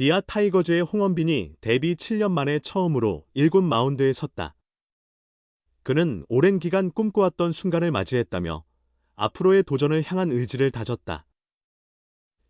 기아 타이거즈의 홍원빈이 데뷔 7년 만에 처음으로 1군 마운드에 섰다. 그는 오랜 기간 꿈꿔왔던 순간을 맞이했다며 앞으로의 도전을 향한 의지를 다졌다.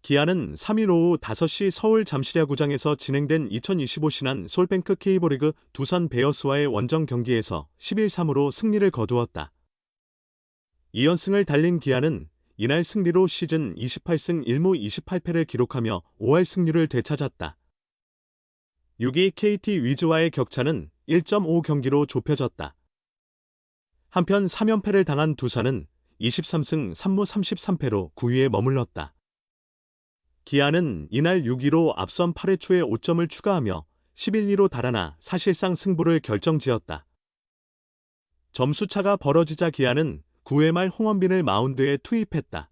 기아는 3일 오후 5시 서울 잠실야구장에서 진행된 2025 신한 솔뱅크 K보리그 두산 베어스와의 원정 경기에서 11-3으로 승리를 거두었다. 2연승을 달린 기아는 이날 승리로 시즌 28승 1무 28패를 기록하며 5할 승률을 되찾았다. 6위 KT 위즈와의 격차는 1.5 경기로 좁혀졌다. 한편 3연패를 당한 두산은 23승 3무 33패로 9위에 머물렀다. 기아는 이날 6위로 앞선 8회 초에 5점을 추가하며 11위로 달아나 사실상 승부를 결정지었다. 점수차가 벌어지자 기아는 9회 말 홍원빈을 마운드에 투입했다.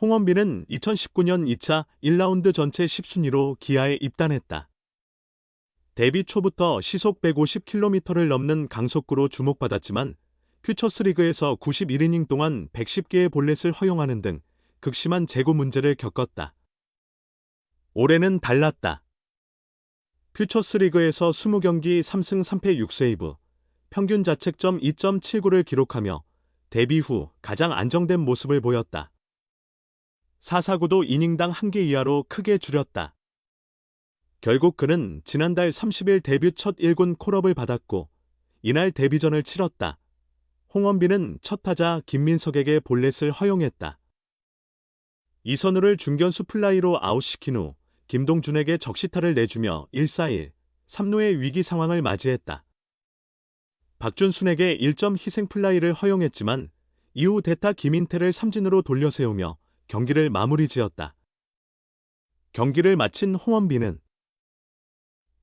홍원빈은 2019년 2차 1라운드 전체 10순위로 기아에 입단했다. 데뷔 초부터 시속 150km를 넘는 강속구로 주목받았지만 퓨처스리그에서 91이닝 동안 110개의 볼넷을 허용하는 등 극심한 재고 문제를 겪었다. 올해는 달랐다. 퓨처스리그에서 20경기 3승 3패 6세이브, 평균 자책점 2.79를 기록하며 데뷔 후 가장 안정된 모습을 보였다. 4사구도 이닝당 1개 이하로 크게 줄였다. 결국 그는 지난달 30일 데뷔 첫 1군 콜업을 받았고 이날 데뷔전을 치렀다. 홍원빈은 첫 타자 김민석에게 볼넷을 허용했다. 이선우를 중견수 플라이로 아웃시킨 후 김동준에게 적시타를 내주며 1-4-1, 3루의 위기 상황을 맞이했다. 박준순에게 1점 희생 플라이를 허용했지만 이후 대타 김인태를 삼진으로 돌려세우며 경기를 마무리 지었다. 경기를 마친 홍원빈은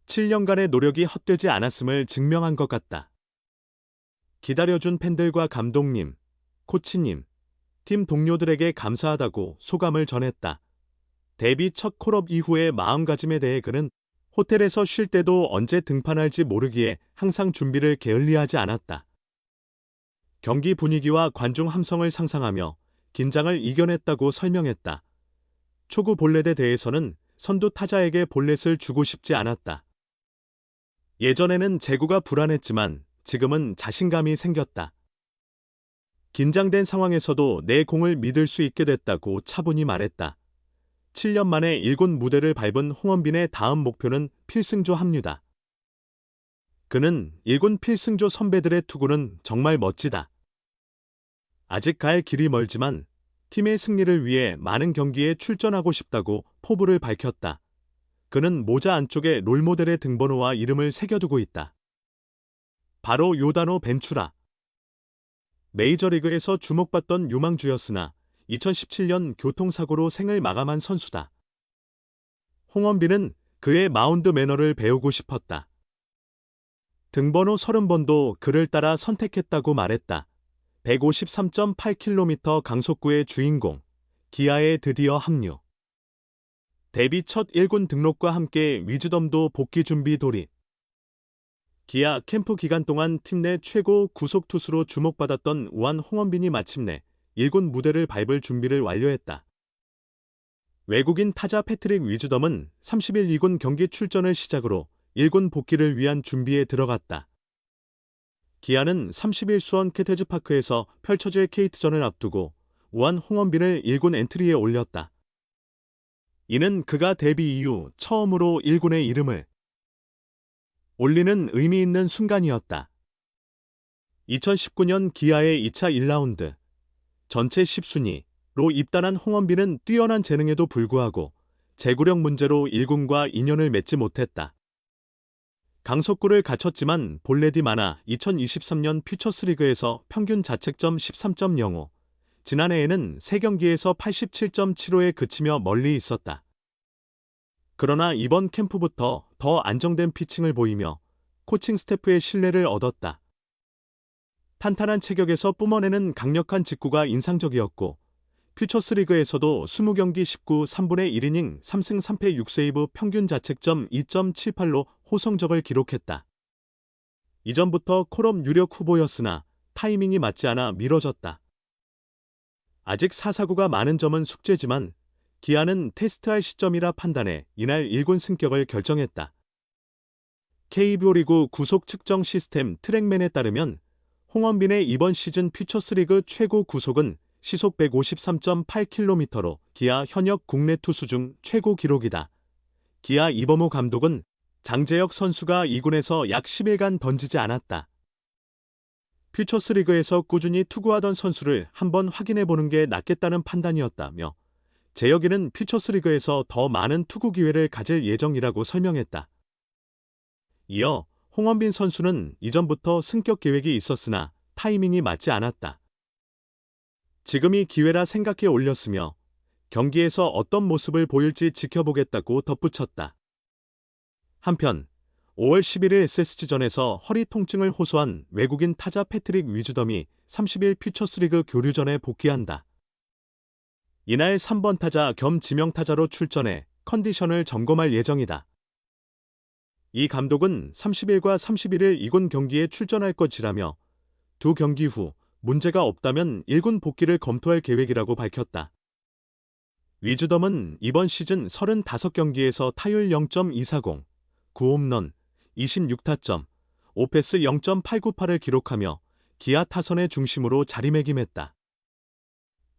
7년간의 노력이 헛되지 않았음을 증명한 것 같다. 기다려준 팬들과 감독님, 코치님, 팀 동료들에게 감사하다고 소감을 전했다. 데뷔 첫 콜업 이후의 마음가짐에 대해 그는 호텔에서 쉴 때도 언제 등판할지 모르기에 항상 준비를 게을리하지 않았다. 경기 분위기와 관중 함성을 상상하며 긴장을 이겨냈다고 설명했다. 초구 볼넷에 대해서는 선두 타자에게 볼넷을 주고 싶지 않았다. 예전에는 제구가 불안했지만 지금은 자신감이 생겼다. 긴장된 상황에서도 내 공을 믿을 수 있게 됐다고 차분히 말했다. 7년 만에 1군 무대를 밟은 홍원빈의 다음 목표는 필승조 합류다. 그는 1군 필승조 선배들의 투구는 정말 멋지다. 아직 갈 길이 멀지만 팀의 승리를 위해 많은 경기에 출전하고 싶다고 포부를 밝혔다. 그는 모자 안쪽에 롤모델의 등번호와 이름을 새겨두고 있다. 바로 요다노 벤추라. 메이저리그에서 주목받던 유망주였으나 2017년 교통사고로 생을 마감한 선수다. 홍원빈은 그의 마운드 매너를 배우고 싶었다. 등번호 30번도 그를 따라 선택했다고 말했다. 153.8km 강속구의 주인공, 기아에 드디어 합류. 데뷔 첫 1군 등록과 함께 위즈덤도 복귀 준비 돌입. 기아 캠프 기간 동안 팀 내 최고 구속 투수로 주목받았던 우한 홍원빈이 마침내 1군 무대를 밟을 준비를 완료했다. 외국인 타자 패트릭 위즈덤은 30일 2군 경기 출전을 시작으로 1군 복귀를 위한 준비에 들어갔다. 기아는 30일 수원 캐테즈파크에서 펼쳐질 케이트전을 앞두고 우한 홍원빈을 1군 엔트리에 올렸다. 이는 그가 데뷔 이후 처음으로 1군의 이름을 올리는 의미 있는 순간이었다. 2019년 기아의 2차 1라운드 전체 10순위로 입단한 홍원빈은 뛰어난 재능에도 불구하고 제구력 문제로 1군과 인연을 맺지 못했다. 강속구를 갖췄지만 볼넷이 많아 2023년 퓨처스리그에서 평균 자책점 13.05, 지난해에는 3경기에서 87.75에 그치며 멀리 있었다. 그러나 이번 캠프부터 더 안정된 피칭을 보이며 코칭 스태프의 신뢰를 얻었다. 탄탄한 체격에서 뿜어내는 강력한 직구가 인상적이었고 퓨처스리그에서도 20경기 19 3분의 1이닝 3승 3패 6세이브 평균 자책점 2.78로 호성적을 기록했다. 이전부터 콜업 유력 후보였으나 타이밍이 맞지 않아 미뤄졌다. 아직 사사구가 많은 점은 숙제지만 기아는 테스트할 시점이라 판단해 이날 1군 승격을 결정했다. KBO 리그 구속 측정 시스템 트랙맨에 따르면 홍원빈의 이번 시즌 퓨처스리그 최고 구속은 시속 153.8km로 기아 현역 국내 투수 중 최고 기록이다. 기아 이범호 감독은 장재혁 선수가 2군에서 약 10일간 던지지 않았다. 퓨처스리그에서 꾸준히 투구하던 선수를 한번 확인해 보는 게 낫겠다는 판단이었다며 재혁이는 퓨처스리그에서 더 많은 투구 기회를 가질 예정이라고 설명했다. 이어 홍원빈 선수는 이전부터 승격 계획이 있었으나 타이밍이 맞지 않았다. 지금이 기회라 생각해 올렸으며 경기에서 어떤 모습을 보일지 지켜보겠다고 덧붙였다. 한편 5월 11일 SSG전에서 허리 통증을 호소한 외국인 타자 패트릭 위즈덤이 30일 퓨처스리그 교류전에 복귀한다. 이날 3번 타자 겸 지명타자로 출전해 컨디션을 점검할 예정이다. 이 감독은 30일과 31일 2군 경기에 출전할 것이라며 두 경기 후 문제가 없다면 1군 복귀를 검토할 계획이라고 밝혔다. 위즈덤은 이번 시즌 35경기에서 타율 0.240, 9홈런, 26타점, 오페스 0.898을 기록하며 기아 타선의 중심으로 자리매김했다.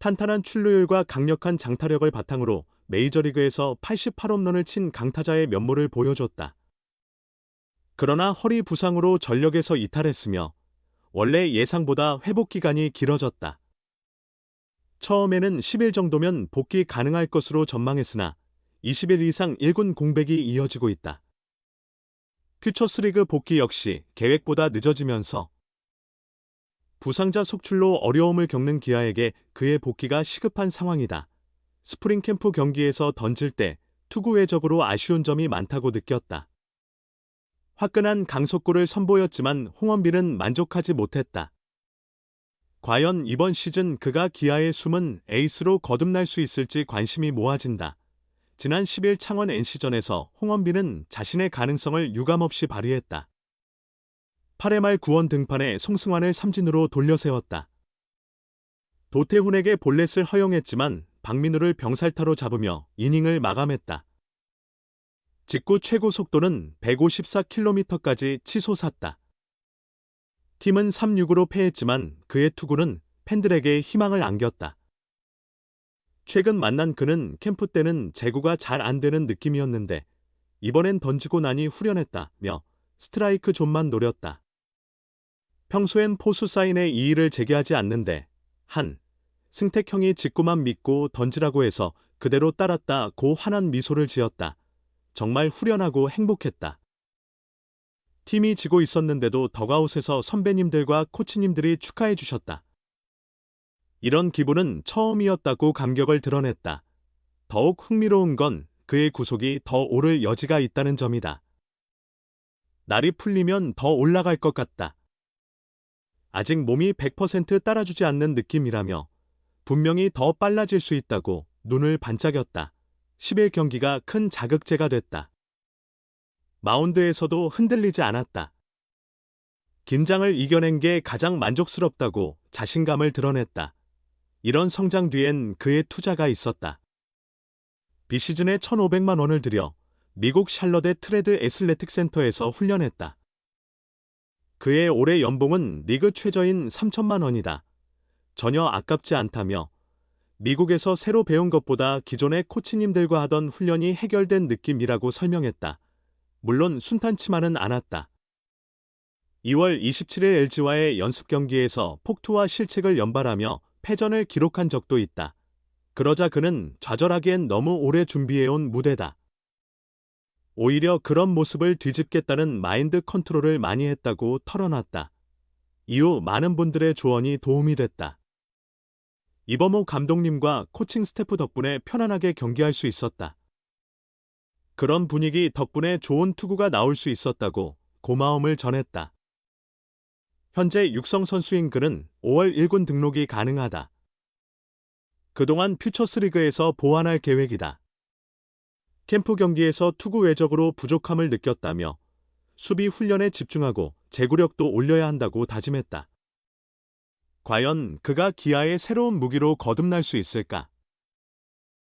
탄탄한 출루율과 강력한 장타력을 바탕으로 메이저리그에서 88홈런을 친 강타자의 면모를 보여줬다. 그러나 허리 부상으로 전력에서 이탈했으며 원래 예상보다 회복 기간이 길어졌다. 처음에는 10일 정도면 복귀 가능할 것으로 전망했으나 20일 이상 1군 공백이 이어지고 있다. 퓨처스리그 복귀 역시 계획보다 늦어지면서 부상자 속출로 어려움을 겪는 기아에게 그의 복귀가 시급한 상황이다. 스프링 캠프 경기에서 던질 때 투구 외적으로 아쉬운 점이 많다고 느꼈다. 화끈한 강속구를 선보였지만 홍원빈은 만족하지 못했다. 과연 이번 시즌 그가 기아의 숨은 에이스로 거듭날 수 있을지 관심이 모아진다. 지난 10일 창원 NC전에서 홍원빈은 자신의 가능성을 유감없이 발휘했다. 8회 말 구원 등판에 송승환을 삼진으로 돌려세웠다. 도태훈에게 볼넷을 허용했지만 박민우를 병살타로 잡으며 이닝을 마감했다. 직구 최고 속도는 154km까지 치솟았다. 팀은 3-6으로 패했지만 그의 투구는 팬들에게 희망을 안겼다. 최근 만난 그는 캠프 때는 제구가 잘 안 되는 느낌이었는데 이번엔 던지고 나니 후련했다며 스트라이크 존만 노렸다. 평소엔 포수 사인에 이의를 제기하지 않는데 한 승택 형이 직구만 믿고 던지라고 해서 그대로 따랐다 고 환한 미소를 지었다. 정말 후련하고 행복했다. 팀이 지고 있었는데도 더가웃에서 선배님들과 코치님들이 축하해 주셨다. 이런 기분은 처음이었다고 감격을 드러냈다. 더욱 흥미로운 건 그의 구속이 더 오를 여지가 있다는 점이다. 날이 풀리면 더 올라갈 것 같다. 아직 몸이 100% 따라주지 않는 느낌이라며 분명히 더 빨라질 수 있다고 눈을 반짝였다. 10일 경기가 큰 자극제가 됐다. 마운드에서도 흔들리지 않았다. 긴장을 이겨낸 게 가장 만족스럽다고 자신감을 드러냈다. 이런 성장 뒤엔 그의 투자가 있었다. 비시즌에 1,500만 원을 들여 미국 샬럿의 트레드 애슬레틱 센터에서 훈련했다. 그의 올해 연봉은 리그 최저인 3천만 원이다. 전혀 아깝지 않다며 미국에서 새로 배운 것보다 기존의 코치님들과 하던 훈련이 해결된 느낌이라고 설명했다. 물론 순탄치만은 않았다. 2월 27일 LG와의 연습 경기에서 폭투와 실책을 연발하며 패전을 기록한 적도 있다. 그러자 그는 좌절하기엔 너무 오래 준비해온 무대다. 오히려 그런 모습을 뒤집겠다는 마인드 컨트롤을 많이 했다고 털어놨다. 이후 많은 분들의 조언이 도움이 됐다. 이범호 감독님과 코칭 스태프 덕분에 편안하게 경기할 수 있었다. 그런 분위기 덕분에 좋은 투구가 나올 수 있었다고 고마움을 전했다. 현재 육성 선수인 그는 5월 1군 등록이 가능하다. 그동안 퓨처스리그에서 보완할 계획이다. 캠프 경기에서 투구 외적으로 부족함을 느꼈다며 수비 훈련에 집중하고 제구력도 올려야 한다고 다짐했다. 과연 그가 기아의 새로운 무기로 거듭날 수 있을까?